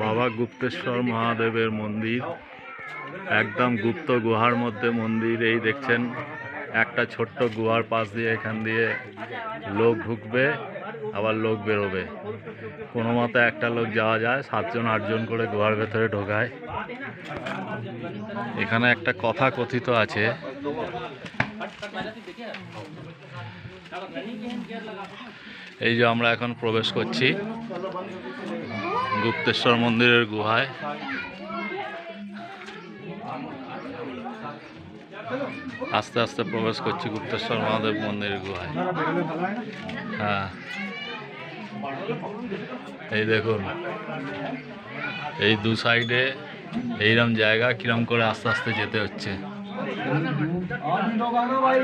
বাবা গুপ্তেশ্বর মহাদেবের মন্দির, একদম গুপ্ত গুহার মধ্যে মন্দির, এই দেখছেন, একটা ছোট্ট গুহার পাশ দিয়ে এখান দিয়ে লোক ঢুকবে, আবার লোক বেরোবে। কোনো মতে একটা লোক যাওয়া যায়, সাতজন, আটজন করে গুহার ভেতরে ঢোকায়। এখানে একটা কথা কথিত আছে। এই যে আমরা এখন প্রবেশ করছি গুপ্তেশ্বর মন্দিরের গুহায়। আস্তে আস্তে প্রবেশ করছি গুপ্তেশ্বর মহাদেব মন্দিরের গুহায়। হ্যাঁ। এই দেখুন, এই দু সাইডে এইরকম জায়গা কিরম করে আস্তে আস্তে যেতে হচ্ছে। और भी लोग आना भाई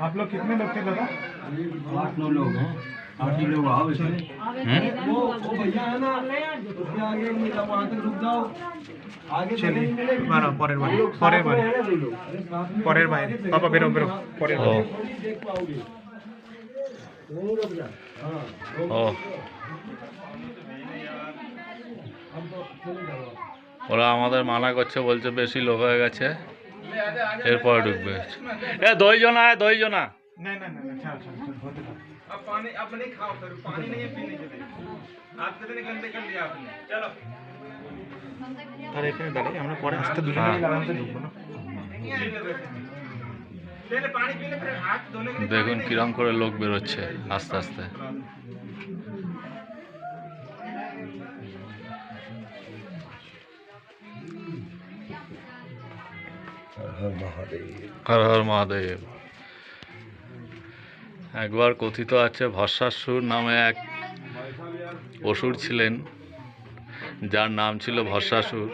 आप लोग कितने लोग थे दादा आठ नौ लोग हैं आठ ही लोग आओ इसमें হুম? वो वो भैया है ना उसके आगे मिला वहाँ तक रुक जाओ आगे चलिए বারো পরের বারে পরের বারে পরের বাইরে বাবা বেরো বেরো পরের ও देख पाओगे नहीं रुक जा हाँ ও ওরা আমাদের মানা করছে বলছে বেশি লোক হয়ে গেছে এরপরে ঢুকবে এ দইজন আয় দইজন আয় না না না না ছাড় ছাড় ছাড়, হতে থাক अब पानी अब नहीं खाओ सर पानी नहीं है पीने के लिए आप कितने घंटे कर लिया आपने चलो তাহলে এখানে দাঁড়িয়ে আমরা পরে আসতে দুজনে হ্যাঁ। মিলে আরামসে ঢুকবো না पहले पानी पी ले फिर हाथ धोने के लिए দেখুন কিরম করে লোক বেরোচ্ছে আস্তে আস্তে হর মহাদেব। হর মহাদেব। একবার কথিত আছে, ভস্মাসুর নামে এক অসুর ছিলেন, যার নাম ছিল ভস্মাসুর।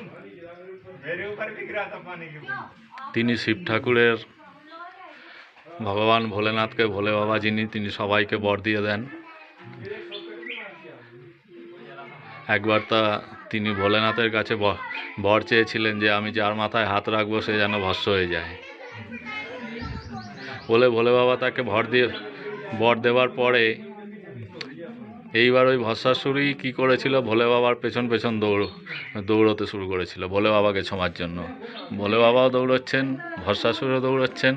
তিনি শিব ঠাকুরের ভগবান ভোলেনাথকে, ভোলে বাবা যিনি, তিনি সবাইকে বর দিয়ে দেন। একবার তা তিনি ভোলেনাথের কাছে বর চেয়েছিলেন যে আমি যার মাথায় হাত রাখব সে যেন ভস্য হয়ে যায়। বলে ভোলে বাবা তাকে ভর দিয়ে বর দেওয়ার পরে এইবার ওই ভস্মাসুরই কী করেছিল? ভোলে বাবার পেছন পেছন দৌড় দৌড়তে শুরু করেছিল। ভোলে বাবাকে ছোঁয়ার জন্য। ভোলে বাবাও দৌড়চ্ছেন, ভস্মাসুরও দৌড়চ্ছেন।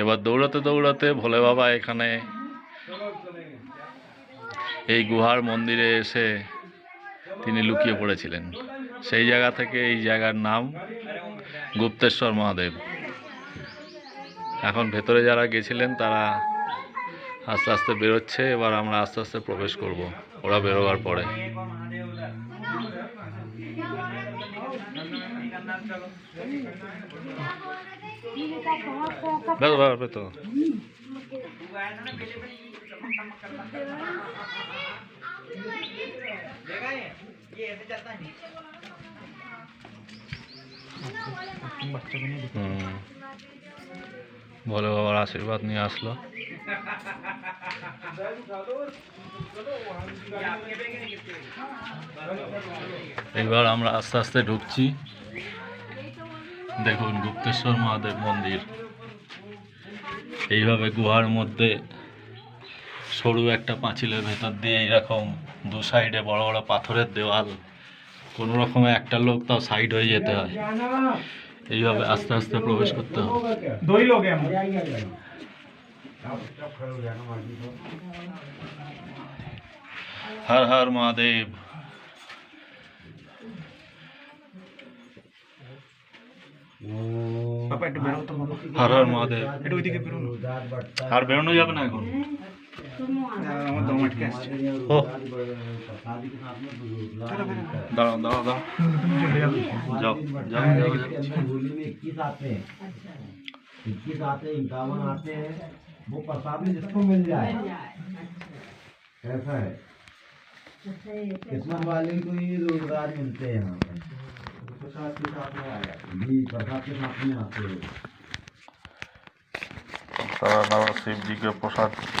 এবার দৌড়াতে দৌড়াতে ভোলে বাবা এখানে এই গুহার মন্দিরে এসে তিনি লুকিয়ে পড়েছিলেন। সেই জায়গা থেকে এই জায়গার নাম গুপ্তেশ্বর মহাদেব। এখন ভেতরে যারা গেছিলেন, তারা আস্তে আস্তে বেরোচ্ছে, এবার আমরা আস্তে আস্তে প্রবেশ করব। ওরা বেরোবার পরে। তো। ভোলে বাবার আশীর্বাদ নিয়ে আসলো। এবার আমরা আস্তে আস্তে ঢুকছি। দেখুন গুপ্তেশ্বর মহাদেব মন্দির। এইভাবে গুহার মধ্যে সরু একটা পাঁচিলের ভেতর দিয়ে এইরকম দু সাইডে বড় বড় পাথরের দেওয়াল। কোনো রকমে একটা লোক তাও সাইড হয়ে যেতে হয়। এইভাবে আস্তে আস্তে প্রবেশ করতে হবে। হর হর মহাদেব। হর হর মহাদেব। আর বেরোনো যাবে না এখন? আমার দম আটকে আসছে ও शादी के साथ में চলো বেরো দাঁড়াও দাঁড়াও দাঁড়াও যাও যাও যাও যাও होली में इक्कीस आते हैं इक्कीस आते हैं इक्यावन आते हैं वो प्रसाद में जिसको मिल जाए ऐसा है किस्मत वाले को ही रोजगार मिलते हैं यहाँ पे प्रसाद के साथ में आया जी प्रसाद के साथ में आते हैं তারা বাবা শিবজিকে প্রসাদ गुजरात के साथ ही आते हैं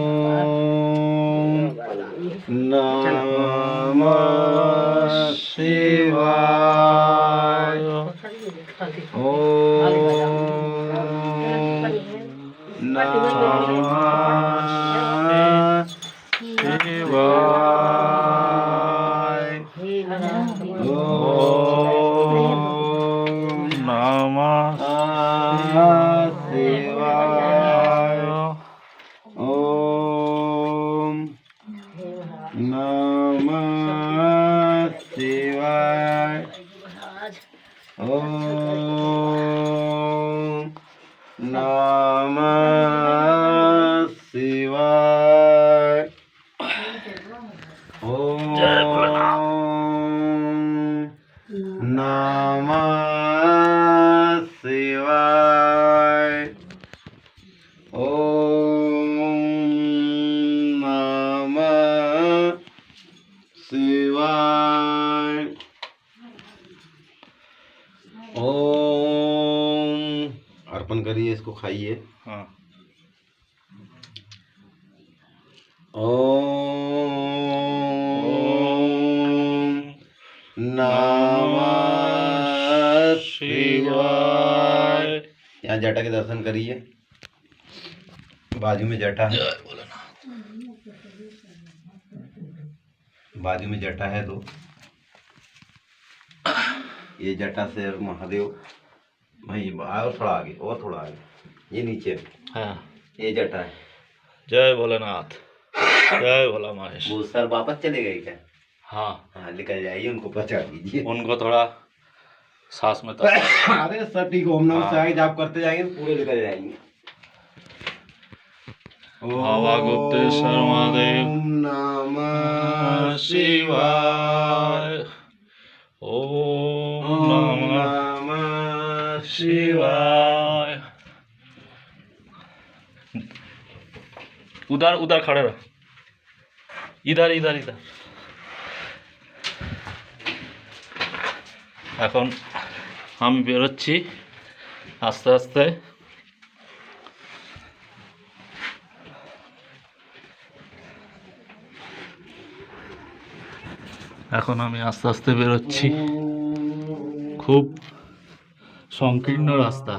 नमः ஓம் நாம சிவாய் ஓம் நாம ओम। अर्पण करिए इसको खाइए। হ্যাঁ ओम। नमः शिवाय। यहाँ जटा के दर्शन करिए। बाजू में जटा है। बाजू में जटा है तो ये जटा से महादेव वहीं और थोड़ा आगे और थोड़ा आगे। ये नीचे। हाँ। ये जटा है। जय भोलेनाथ। जय भोला महेश। वो सर वापस चले गए क्या? हाँ। हाँ निकल जाइए उनको पहचान दीजिए। उनको थोड़ा सांस में तो अरे सर ठीक ओम नमः शिवाय जाप करते जाएँगे पूरे निकल जाएँगे। हवा गुप्त शर्मा देव नमः शिवाय। शिवाय उधर उधर खड़े रहो इधर इधर इधर এখন আমি বেরোচ্ছি আস্তে আস্তে এখন আমি আস্তে আস্তে বেরোচ্ছি খুব সংকীর্ণ রাস্তা।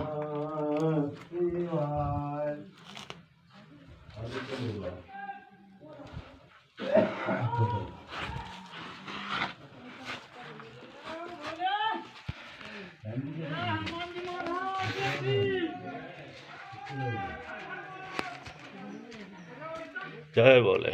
জয় বলে।